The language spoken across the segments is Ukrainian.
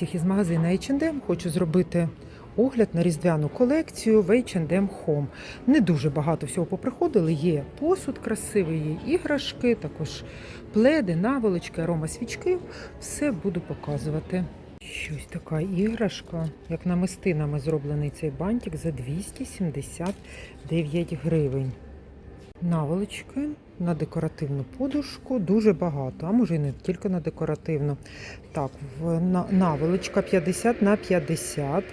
всіх із магазину H&M. Хочу зробити огляд на різдвяну колекцію в H&M Home. Не дуже багато всього поприходили. Є посуд красивий, є іграшки, також пледи, наволочки, арома свічки. Все буду показувати. Щось така іграшка, як намистинами зроблений цей бантик за 279 гривень. Наволочки на декоративну подушку дуже багато, а може і не тільки на декоративну. Так, наволочка 50 на 50,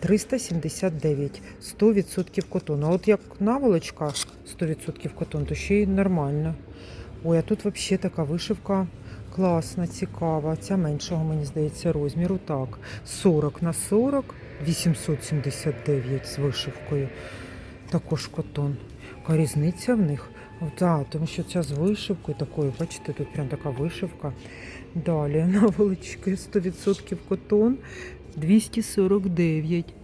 379, 100% котону. А от як наволочка 100% котон, то ще й нормально. Ой, а тут взагалі така вишивка класна, цікава. Ця меншого, мені здається, розміру. Так, 40 на 40, 879 з вишивкою. Також котон. Яка різниця в них? Так, тому що ця з вишивкою такою, бачите, тут прям така вишивка. Далі наволочки 100% котон 249.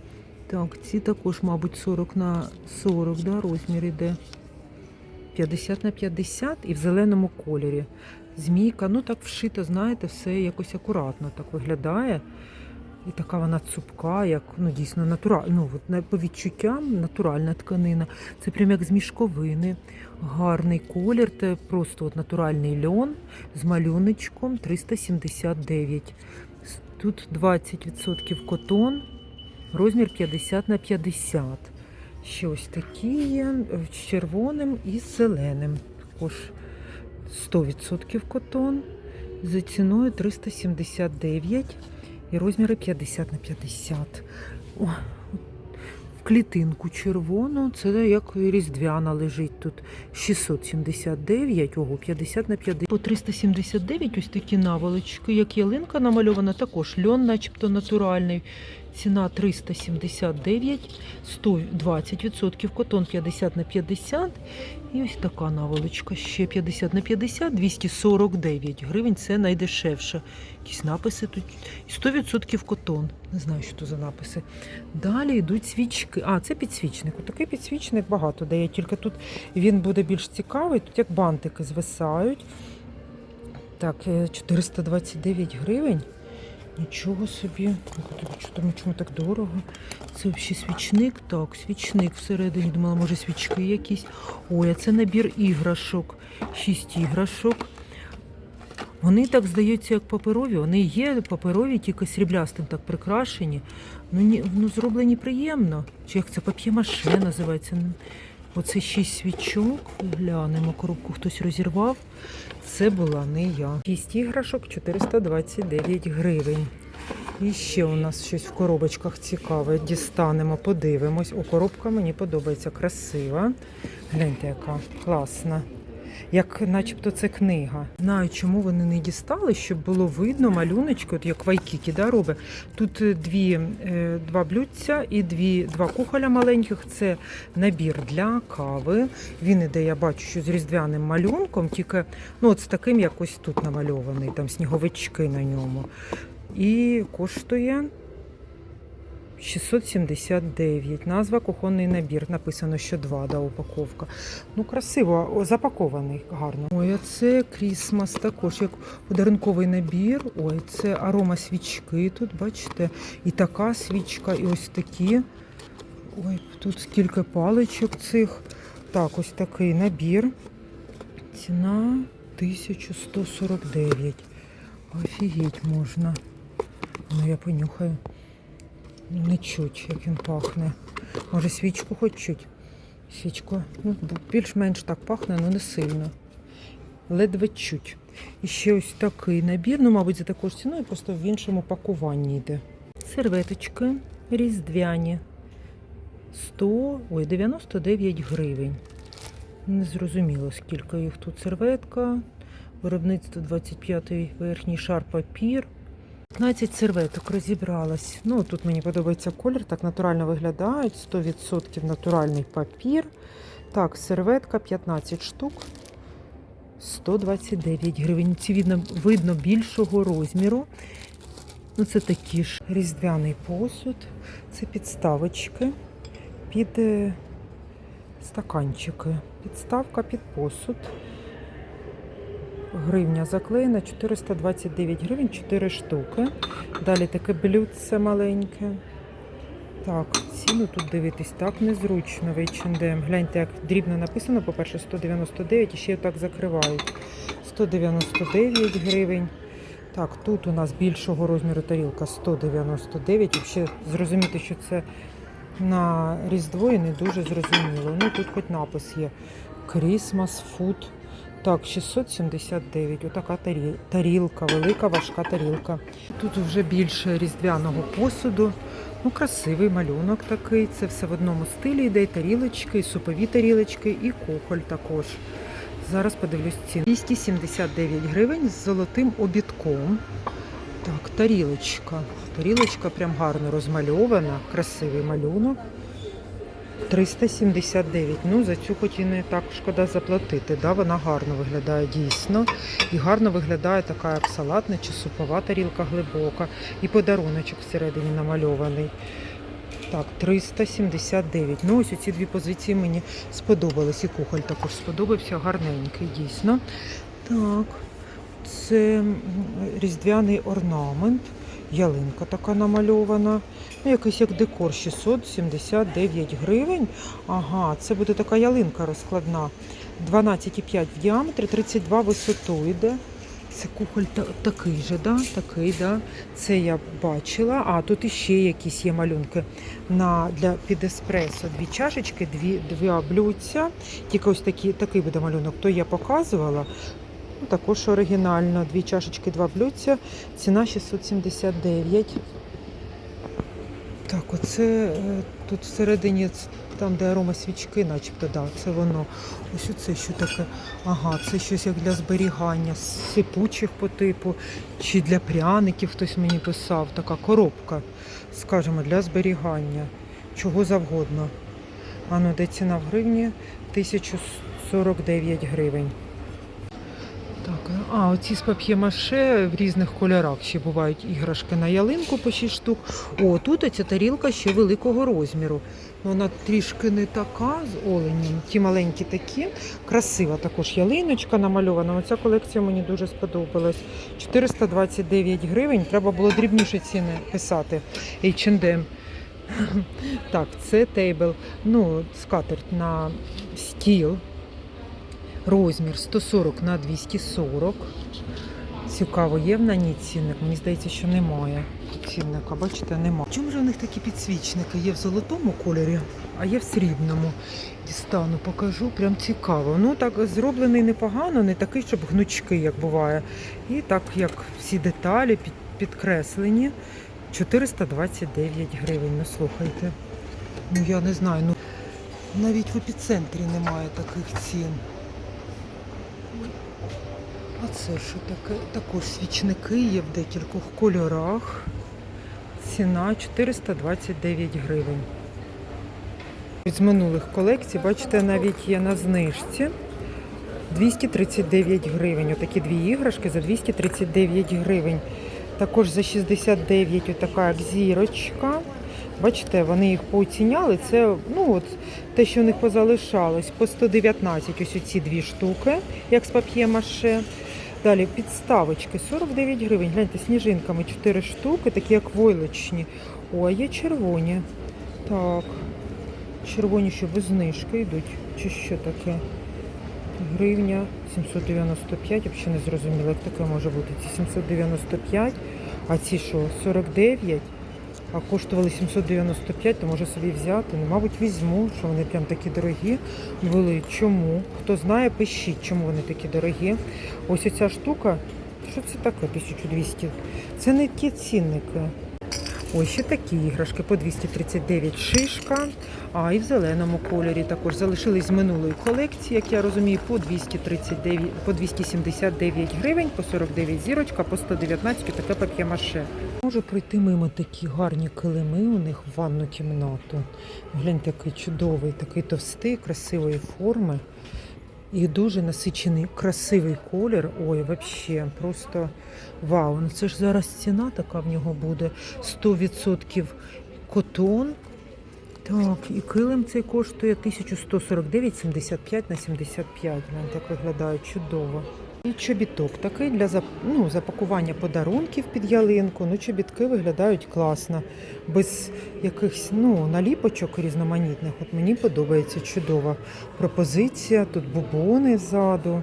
Так, ці також, мабуть, 40 на 40, да, розмір іде. 50 на 50 і в зеленому кольорі. Змійка, ну так вшито, знаєте, все якось акуратно так виглядає. І така вона цупка, як ну дійсно натуральна. Ну, от, по відчуттям натуральна тканина. Це прям як з мішковини. Гарний колір, це просто от натуральний льон з малюночком 379. Тут 20% котон, розмір 50 на 50. Ще ось такі є е, з червоним і зеленим. Також 100% котон за ціною 379 і розміри 50 на 50. О, в клітинку червону, це як різдвяна лежить тут 679, ого, 50 на 50. По 379 ось такі наволочки, як ялинка намальована, також льон начебто натуральний. Ціна 379, 120%, котон 50 на 50. І ось така наволочка ще 50 на 50, 249 гривень. Це найдешевше. Якісь написи тут. 100% котон. Не знаю, що то за написи. Далі йдуть свічки. А, це підсвічник. Такий підсвічник багато дає, тільки тут він буде більш цікавий. Тут як бантики звисають. Так, е, 429 гривень. Нічого собі. Що там чому так дорого? Це взагалі свічник. Так, свічник всередині. Думала, може свічки якісь. Ой, а це набір іграшок. Шість іграшок. Вони так здаються, як паперові. Вони є паперові, тільки сріблястим так прикрашені. Ну, ні, ну зроблені приємно. Чи як це пап'є-маше називається? Оце шість свічок. Глянемо, коробку хтось розірвав. Це була не я. Шість іграшок 429 гривень. І ще у нас щось в коробочках цікаве. Дістанемо, подивимось. О, коробка мені подобається, красива. Гляньте, яка класна. Як начебто це книга. Знаю, чому вони не дістали, щоб було видно малюночки, от як вайкікі да, робить. Тут е, дві, е, два блюдця і дві, два кухоля маленьких. Це набір для кави. Він іде, я бачу, що з різдвяним малюнком, тільки ну, от з таким якось тут намальований, там сніговички на ньому. І коштує 679. Назва кухонний набір. Написано, що два да, упаковка. Ну, красиво, запакований гарно. Ой, а це Крісмас також, як подарунковий набір. Ой, це арома свічки тут, бачите? І така свічка, і ось такі. Ой, тут скільки паличок цих. Так, ось такий набір. Ціна 1149. Офігеть можна. Ну, я понюхаю. Не чуть, як він пахне. Може, свічку хоч чуть. Свічку. Ну, більш-менш так пахне, але не сильно. Ледве чуть. І ще ось такий набір, ну, мабуть, за таку ж ціною, просто в іншому пакуванні йде. Серветочки різдвяні. 100, ой, 99 гривень. Не зрозуміло, скільки їх тут серветка. Виробництво 25-й верхній шар папір. 15 серветок розібралась. Ну, тут мені подобається колір, так натурально виглядають. 100% натуральний папір. Так, серветка 15 штук. 129 гривень. Ці видно, видно більшого розміру. Ну, це такі ж різдвяний посуд. Це підставочки під е, стаканчики. Підставка під посуд. Гривня заклеєна, 429 гривень, 4 штуки. Далі таке блюдце маленьке. Так, ціну тут дивитись так незручно в H&M. Гляньте, як дрібно написано, по-перше, 199 і ще так закривають. 199 гривень. Так, тут у нас більшого розміру тарілка 199. І ще зрозуміти, що це на Різдво і не дуже зрозуміло. Ну тут хоч напис є. Christmas Food. Так, 679. Отака тарілка, велика важка тарілка. Тут вже більше різдвяного посуду. Ну, красивий малюнок такий. Це все в одному стилі йде. І тарілочки, і супові тарілочки, і кухоль також. Зараз подивлюсь ціни. 279 гривень з золотим обідком. Так, тарілочка. Тарілочка прям гарно розмальована, красивий малюнок. 379. Ну, за цю хоч і не так шкода заплатити. Да? Вона гарно виглядає дійсно. І гарно виглядає така, як салатна чи супова тарілка глибока. І подаруночок всередині намальований. Так, 379. Ну, ось ці дві позиції мені сподобались. І кухоль також сподобався, гарненький, дійсно. Так, це різдвяний орнамент. Ялинка така намальована. Ну, якийсь як декор 679 гривень. Ага, це буде така ялинка розкладна. 12,5 в діаметрі, 32 висоту йде. Це кухоль та- такий же, да? такий, да? Це я бачила. А тут іще якісь є малюнки на, для під еспресо. Дві чашечки, дві, дві блюдця. Тільки ось такі, такий буде малюнок, то я показувала. Ну, також оригінально. Дві чашечки, два блюдця. Ціна 679. Так, оце е, тут всередині, там, де арома свічки, начебто, да, це воно. Ось оце що таке. Ага, це щось як для зберігання сипучих по типу, чи для пряників хтось мені писав. Така коробка, скажімо, для зберігання. Чого завгодно. А ну, де ціна в гривні? 1049 гривень. Так, а оці з пап'є-маше в різних кольорах ще бувають іграшки на ялинку по 6 штук. О, тут оця тарілка ще великого розміру. Вона трішки не така з оленем. Ті маленькі такі. Красива також ялиночка намальована. Оця колекція мені дуже сподобалась. 429 гривень. Треба було дрібніше ціни писати. H&M. Так, це тейбл. Ну, скатерть на стіл. Розмір 140 на 240. Цікаво, є в на ній цінник? Мені здається, що немає цінника. Бачите, немає. Чому ж у них такі підсвічники? Є в золотому кольорі, а є в срібному. Дістану, покажу, прям цікаво. Ну так зроблений непогано, не такий, щоб гнучкий, як буває. І так, як всі деталі підкреслені. 429 гривень. Ну слухайте. Ну я не знаю. Ну навіть в епіцентрі немає таких цін. Це що таке? Також свічники є в декількох кольорах. Ціна 429 гривень. З минулих колекцій, бачите, навіть є на знижці. 239 гривень. Отакі дві іграшки за 239 гривень. Також за 69 отака як зірочка. Бачите, вони їх пооціняли. Це ну от те, що в них позалишалось, по 119 ось ці дві штуки, як з пап'є-маше. Далі підставочки 49 гривень. Гляньте, сніжинками 4 штуки, такі як войлочні. О, а є червоні. Так. Червоні, що без знижки йдуть. Чи що таке? Гривня 795, Я взагалі не зрозуміла, як таке може бути. Ці 795, а ці що, 49? А коштували 795, то може собі взяти. Ну, мабуть, візьму, що вони прям такі дорогі були. Чому? Хто знає, пишіть, чому вони такі дорогі. Ось ця штука. Що це таке 1200? Це не ті цінники. Ось ще такі іграшки по 239 шишка. А і в зеленому кольорі також залишились з минулої колекції, як я розумію, по 239, по 279 гривень, по 49 зірочка, по 119 таке пап'є-маше. Можу пройти мимо такі гарні килими у них в ванну кімнату. Гляньте, такий чудовий, такий товстий, красивої форми. І дуже насичений, красивий колір. Ой, взагалі, просто вау. Ну це ж зараз ціна така в нього буде. 100% котон. Так, і килим цей коштує 1149,75 на 75. Гляньте, як виглядає чудово. І чобіток такий для ну, запакування подарунків під ялинку. Ну, чобітки виглядають класно, без якихось ну, наліпочок різноманітних. От мені подобається чудова пропозиція. Тут бубони ззаду.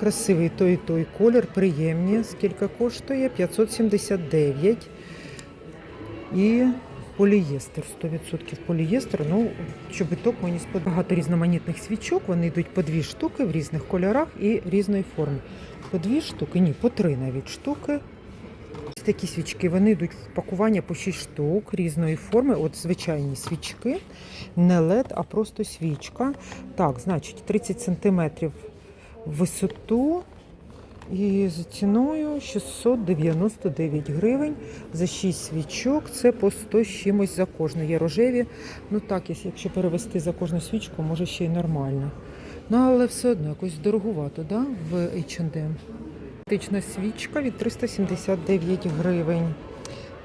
Красивий той і той колір, приємні. Скільки коштує? 579. І полієстер, 100% полієстер. Ну, чобіток мені сподобається. Багато різноманітних свічок. Вони йдуть по дві штуки в різних кольорах і різної форми. По дві штуки, ні, по три навіть штуки. Ось такі свічки, вони йдуть в пакування по 6 штук різної форми. От звичайні свічки, не LED, а просто свічка. Так, значить, 30 см висоту. І за ціною 699 гривень за 6 свічок. Це по 100 з чимось за кожну. Є рожеві. Ну так, якщо перевести за кожну свічку, може ще й нормально. Ну, але все одно якось дорогувато, да? в H&M. Антична свічка від 379 гривень.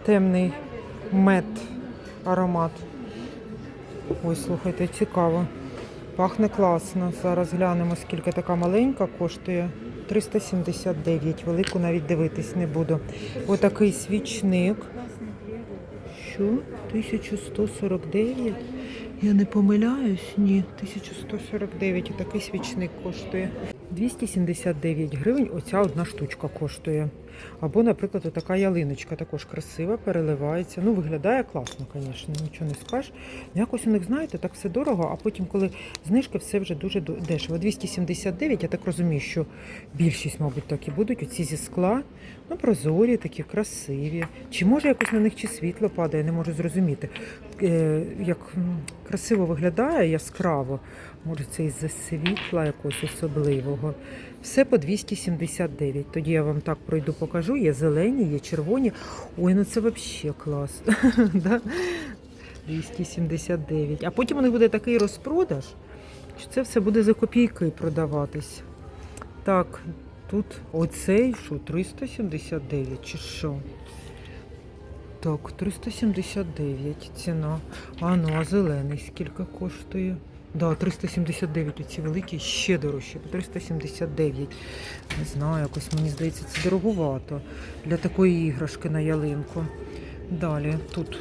Темний мед аромат. Ой, слухайте, цікаво. Пахне класно. Зараз глянемо, скільки така маленька коштує. 379. Велику навіть дивитись не буду. Отакий свічник. Що? 1149? Я не помиляюсь? Ні, 1149. Отакий свічник коштує. 279 гривень оця одна штучка коштує. Або, наприклад, така ялиночка також красива, переливається. Ну, виглядає класно, звісно, нічого не скажеш. Якось у них, знаєте, так все дорого, а потім, коли знижки, все вже дуже дешево. 279, я так розумію, що більшість, мабуть, так і будуть. Оці зі скла, ну, прозорі, такі красиві. Чи може якось на них чи світло падає, не можу зрозуміти. Е, як красиво виглядає, яскраво. Може, це із-за світла якогось особливого. Все по 279. Тоді я вам так пройду, покажу. Є зелені, є червоні. Ой, ну це взагалі клас. 279. А потім у них буде такий розпродаж, що це все буде за копійки продаватись. Так, тут оцей що, 379 чи що? Так, 379 ціна. А ну, а зелений скільки коштує? Да, 379 оці великі, ще дорожче, по 379. Не знаю, якось мені здається, це дороговато для такої іграшки на ялинку. Далі тут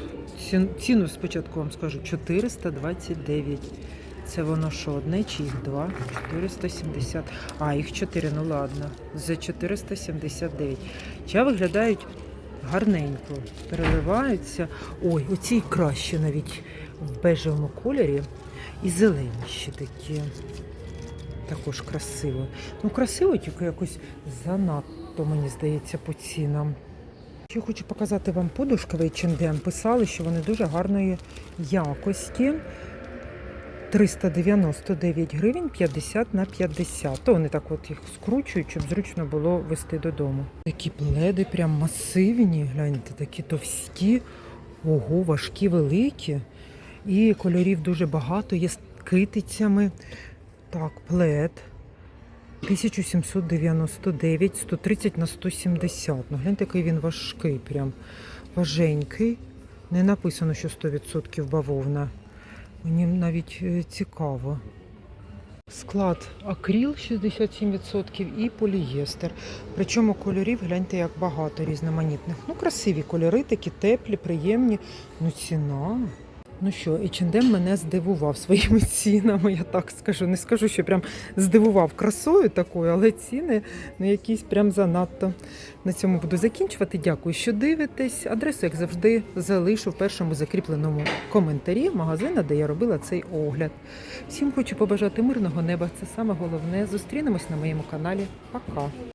ціну спочатку вам скажу 429. Це воно що, одне чи їх два? 470. А, їх 4, ну ладно. За 479. Ча виглядають гарненько, переливаються. Ой, оці краще навіть в бежевому кольорі. І зелені ще такі. Також красиво. Ну, красиво, тільки якось занадто, мені здається, по цінам. Ще хочу показати вам подушки в H&M. Писали, що вони дуже гарної якості. 399 гривень 50 на 50. То вони так от їх скручують, щоб зручно було вести додому. Такі пледи прям масивні, гляньте, такі товсті, ого, важкі, великі. І кольорів дуже багато, є з китицями. Так, плед. 1799, 130 на 170. Ну, гляньте, який він важкий, прям важенький. Не написано, що 100% бавовна. Мені навіть е, цікаво. Склад акріл 67% і полієстер. Причому кольорів, гляньте, як багато різноманітних. Ну, красиві кольори, такі теплі, приємні. Ну, ціна. Ну що, H&M мене здивував своїми цінами, я так скажу. Не скажу, що прям здивував красою такою, але ціни ну, якісь прям занадто. На цьому буду закінчувати. Дякую, що дивитесь. Адресу, як завжди, залишу в першому закріпленому коментарі магазина, де я робила цей огляд. Всім хочу побажати мирного неба. Це саме головне. Зустрінемось на моєму каналі. Пока!